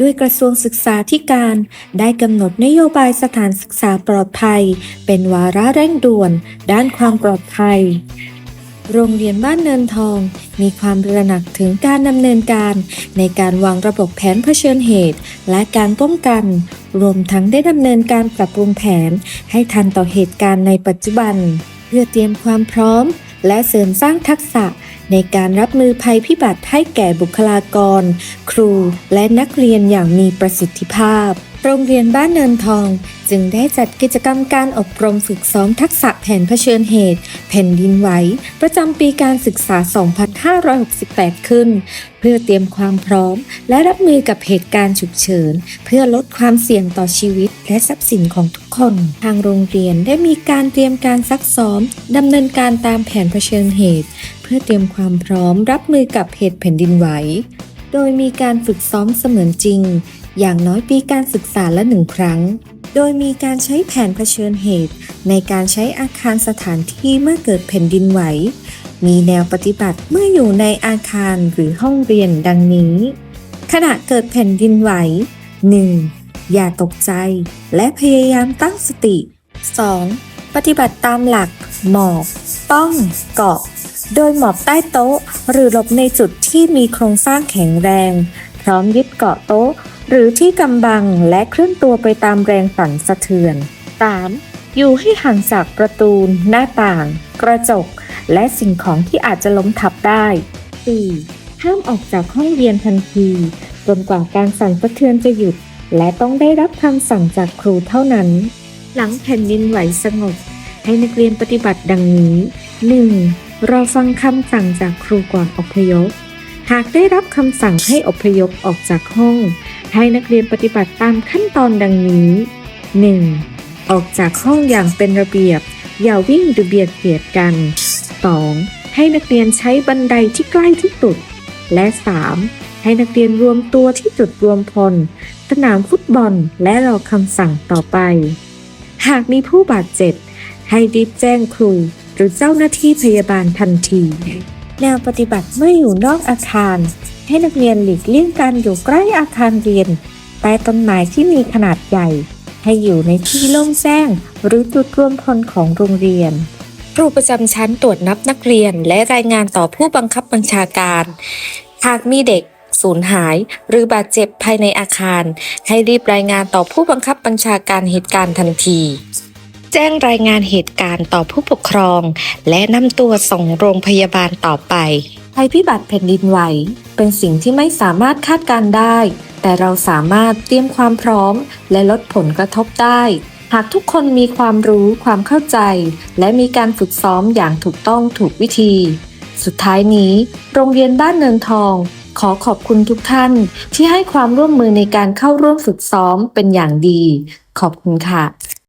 ด้วยกระทรวงศึกษาธิการได้กำหนดนโยบายสถานศึกษาปลอดภัย เป็นวาระเร่งด่วน ด้านความปลอดภัย โรงเรียนบ้านเนินทอง มีความระหนักถึงการดำเนินการในการวางระบบแผนเผชิญเหตุ และการป้องกัน รวมทั้งได้ดำเนินการปรับปรุงแผน ให้ทันต่อเหตุการณ์ในปัจจุบัน เพื่อเตรียมความพร้อม และเสริมสร้างทักษะ ในการรับมือภัยพิบัติให้แก่บุคลากร ครูและนักเรียนอย่างมีประสิทธิภาพ โรงเรียนบ้านเนินทอง จึงได้จัดกิจกรรมการอบรมฝึกซ้อมทักษะแผนเผชิญเหตุ แผ่นดินไหว ประจำปีการศึกษา 2568 ขึ้น เพื่อเตรียมความพร้อม และรับมือกับเหตุการณ์ฉุกเฉิน เพื่อลดความเสี่ยงต่อชีวิตและทรัพย์สินของทุกคน ทางโรงเรียนได้มีการเตรียมการซักซ้อมดำเนินการตามแผนเผชิญเหตุ พื่อเตรียมความพร้อมรับมือกับเหตุแผ่นดินไหว โดยมีการฝึกซ้อมเสมือนจริง อย่างน้อยปีการศึกษาละหนึ่งครั้ง โดยมีการใช้แผนเผชิญเหตุ ในการใช้อาคารสถานที่เมื่อเกิดแผ่นดินไหว มีแนวปฏิบัติเมื่ออยู่ในอาคารหรือห้องเรียนดังนี้ ขณะเกิดแผ่นดินไหว 1. อย่าตกใจ และพยายามตั้งสติ 2. ปฏิบัติตามหลัก หมอบ ป้อง เกาะ โดยหมอบใต้โต๊ะ หรือหลบในจุดที่มีโครงสร้างแข็งแรง พร้อมยึดเกาะโต๊ะ หรือที่กำบังและเคลื่อนตัวไปตามแรงสั่นสะเทือน 3. อยู่ให้ห่างจากประตู หน้าต่าง กระจก และสิ่งของที่อาจจะล้มทับได้ 4. ห้ามออกจากห้องเรียนทันทีจนกว่าการสั่นสะเทือนจะหยุด และต้องได้รับคำสั่งจากครูเท่านั้น หลังแผ่นดินไหวสงบ ให้นักเรียนปฏิบัติดังนี้ 1. รอฟังคำสั่งจากครูก่อนอพยพ หากได้รับคำสั่งให้อพยพออกจากห้อง ให้นักเรียนปฏิบัติตามขั้นตอนดังนี้ 1. ออกจากห้องอย่างเป็นระเบียบ อย่าวิ่งหรือเบียดเสียดกัน 2. ให้นักเรียนใช้บันไดที่ใกล้ที่สุด และ 3. ให้นักเรียนรวมตัวที่จุดรวมพล สนามฟุตบอลและรอคำสั่งต่อไป หากมีผู้บาดเจ็บ ให้รีบแจ้งครู หรือเจ้าหน้าที่พยาบาลทันที แนวปฏิบัติเมื่ออยู่นอกอาคาร ให้นักเรียนหลีกเลี่ยงการอยู่ใกล้อาคารเรียนใต้ต้นไม้ที่มีขนาดใหญ่ ให้อยู่ในที่โล่งแจ้ง หรือจุดรวมพลของโรงเรียนครูประจำชั้นตรวจนับนักเรียนและรายงานต่อผู้บังคับบัญชาการ หากมีเด็กสูญหาย หรือบาดเจ็บภายในอาคาร ให้รีบรายงานต่อผู้บังคับบัญชาการเหตุการณ์ทันที แจ้งรายงานเหตุการณ์ต่อผู้ปกครอง และนำตัวส่งโรงพยาบาลต่อไปภัยพิบัติแผ่นดินไหว เป็นสิ่งที่ไม่สามารถคาดการได้ แต่เราสามารถเตรียมความพร้อม และลดผลกระทบได้ หากทุกคนมีความรู้ความเข้าใจ และมีการฝึกซ้อมอย่างถูกต้องถูกวิธี สุดท้ายนี้ โรงเรียนบ้านเนินทอง ขอขอบคุณทุกท่านที่ให้ความร่วมมือในการเข้าร่วมฝึกซ้อมเป็นอย่างดี ขอบคุณค่ะ